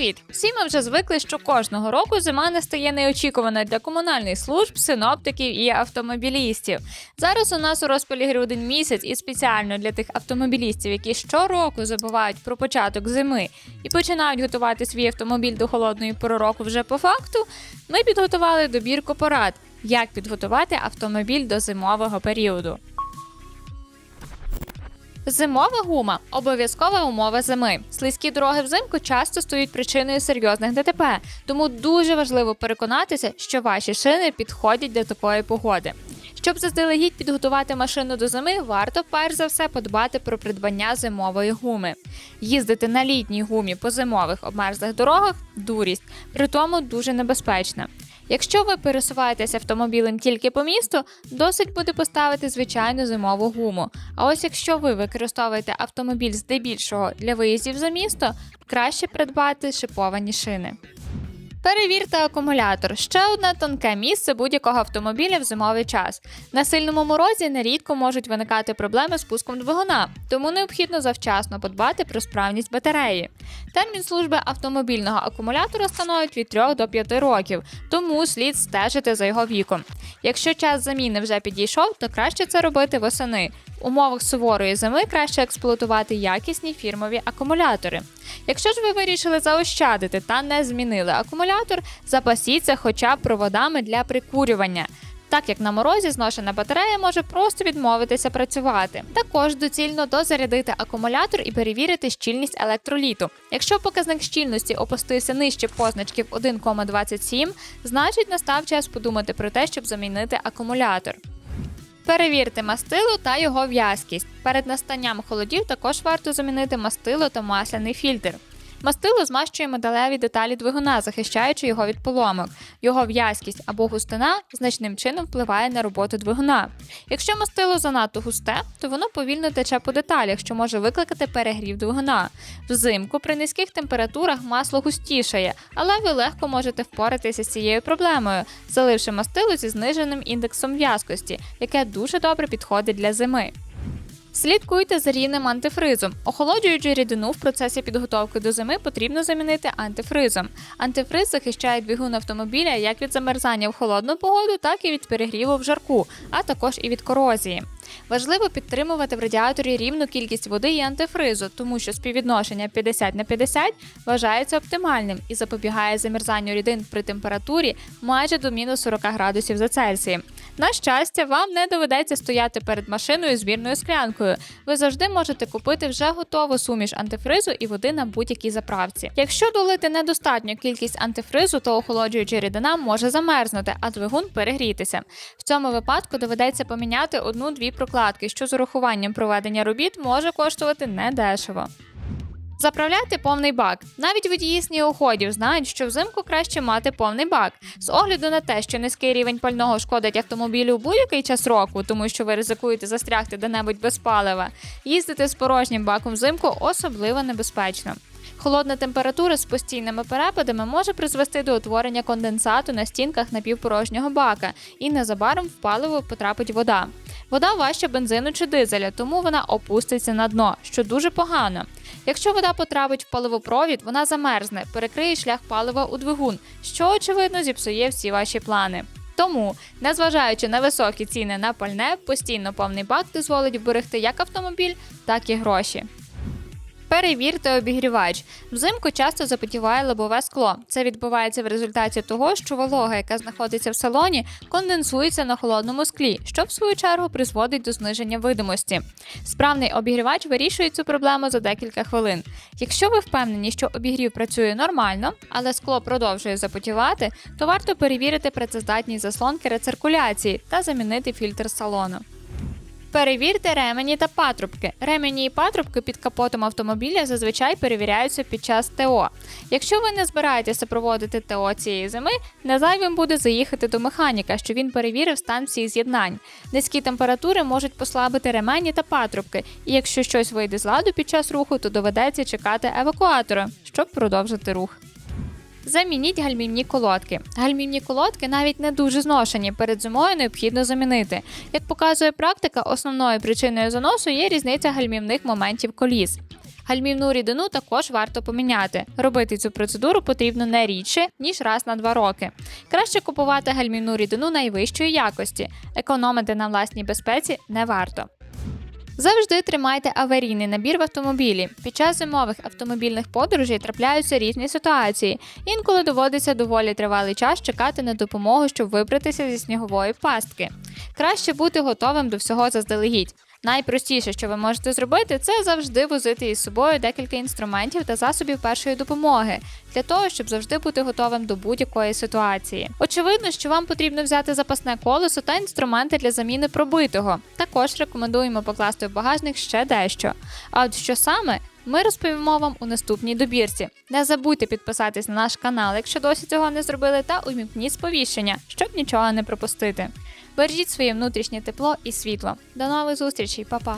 Привіт! Всі ми вже звикли, що кожного року зима не стає неочікувана для комунальних служб, синоптиків і автомобілістів. Зараз у нас у розпалі грудень місяць, і спеціально для тих автомобілістів, які щороку забувають про початок зими і починають готувати свій автомобіль до холодної пори року вже по факту. Ми підготували добірку порад, як підготувати автомобіль до зимового періоду. Зимова гума обов'язкова умова зими. Слизькі дороги взимку часто стають причиною серйозних ДТП, тому дуже важливо переконатися, що ваші шини підходять до такої погоди. Щоб заздалегідь підготувати машину до зими, варто перш за все подбати про придбання зимової гуми. Їздити на літній гумі по зимових обмерзлих дорогах дурість, при тому дуже небезпечна. Якщо ви пересуваєтесь автомобілем тільки по місту, досить буде поставити звичайну зимову гуму. А ось якщо ви використовуєте автомобіль здебільшого для виїздів за місто, краще придбати шиповані шини. Перевірте акумулятор ще одне тонке місце будь-якого автомобіля в зимовий час. На сильному морозі нерідко можуть виникати проблеми з пуском двигуна, тому необхідно завчасно подбати про справність батареї. Термін служби автомобільного акумулятора становить від 3 до 5 років, тому слід стежити за його віком. Якщо час заміни вже підійшов, то краще це робити восени. В умовах суворої зими краще експлуатувати якісні фірмові акумулятори. Якщо ж ви вирішили заощадити та не змінили акумулятор, запасіться хоча б проводами для прикурювання. Так як на морозі зношена батарея може просто відмовитися працювати. Також доцільно дозарядити акумулятор і перевірити щільність електроліту. Якщо показник щільності опустився нижче позначків 1,27, значить настав час подумати про те, щоб замінити акумулятор. Перевірте мастило та його в'язкість. Перед настанням холодів також варто замінити мастило та масляний фільтр. Мастило змащує металеві деталі двигуна, захищаючи його від поломок. Його в'язкість або густина значним чином впливає на роботу двигуна. Якщо мастило занадто густе, то воно повільно тече по деталях, що може викликати перегрів двигуна. Взимку при низьких температурах масло густішає, але ви легко можете впоратися з цією проблемою, заливши мастило зі зниженим індексом в'язкості, яке дуже добре підходить для зими. Слідкуйте за рівнем антифризу. Охолоджуючи рідину в процесі підготовки до зими потрібно замінити антифризом. Антифриз захищає двигун автомобіля як від замерзання в холодну погоду, так і від перегріву в жарку, а також і від корозії. Важливо підтримувати в радіаторі рівну кількість води і антифризу, тому що співвідношення 50 на 50 вважається оптимальним і запобігає замерзанню рідин при температурі майже до мінус 40 градусів за Цельсієм. На щастя, вам не доведеться стояти перед машиною з вірною склянкою. Ви завжди можете купити вже готову суміш антифризу і води на будь-якій заправці. Якщо долити недостатню кількість антифризу, то охолоджуюча рідина може замерзнути, а двигун перегрітися. В цьому випадку доведеться поміняти одну-дві прокладки, що з урахуванням проведення робіт може коштувати недешево. Заправляти повний бак. Навіть водії снігоходів знають, що взимку краще мати повний бак. З огляду на те, що низький рівень пального шкодить автомобілю у будь-який час року, тому що ви ризикуєте застрягти де-небудь без палива, їздити з порожнім баком взимку особливо небезпечно. Холодна температура з постійними перепадами може призвести до утворення конденсату на стінках напівпорожнього бака, і незабаром в паливо потрапить вода. Вода важча бензину чи дизеля, тому вона опуститься на дно, що дуже погано. Якщо вода потрапить в паливопровід, вона замерзне, перекриє шлях палива у двигун, що очевидно зіпсує всі ваші плани. Тому, незважаючи на високі ціни на пальне, постійно повний бак дозволить вберегти як автомобіль, так і гроші. Перевірте обігрівач. Взимку часто запотіває лобове скло. Це відбувається в результаті того, що волога, яка знаходиться в салоні, конденсується на холодному склі, що в свою чергу призводить до зниження видимості. Справний обігрівач вирішує цю проблему за декілька хвилин. Якщо ви впевнені, що обігрів працює нормально, але скло продовжує запотівати, то варто перевірити працездатність заслонки рециркуляції та замінити фільтр салону. Перевірте ремені та патрубки. Ремені і патрубки під капотом автомобіля зазвичай перевіряються під час ТО. Якщо ви не збираєтеся проводити ТО цієї зими, не зайвим буде заїхати до механіка, щоб він перевірив стан всіх з'єднань. Низькі температури можуть послабити ремені та патрубки, і якщо щось вийде з ладу під час руху, то доведеться чекати евакуатора, щоб продовжити рух. Замініть гальмівні колодки. Гальмівні колодки навіть не дуже зношені. Перед зимою необхідно замінити. Як показує практика, основною причиною заносу є різниця гальмівних моментів коліс. Гальмівну рідину також варто поміняти. Робити цю процедуру потрібно не рідше, ніж раз на два роки. Краще купувати гальмівну рідину найвищої якості, економити на власній безпеці не варто. Завжди тримайте аварійний набір в автомобілі. Під час зимових автомобільних подорожей трапляються різні ситуації. Інколи доводиться доволі тривалий час чекати на допомогу, щоб вибратися зі снігової пастки. Краще бути готовим до всього заздалегідь. Найпростіше, що ви можете зробити, це завжди возити із собою декілька інструментів та засобів першої допомоги для того, щоб завжди бути готовим до будь-якої ситуації. Очевидно, що вам потрібно взяти запасне колесо та інструменти для заміни пробитого. Також рекомендуємо покласти в багажник ще дещо. А от що саме? Ми розповімо вам у наступній добірці. Не забудьте підписатись на наш канал, якщо досі цього не зробили, та увімкніть сповіщення, щоб нічого не пропустити. Бережіть своє внутрішнє тепло і світло. До нових зустрічей, па-па!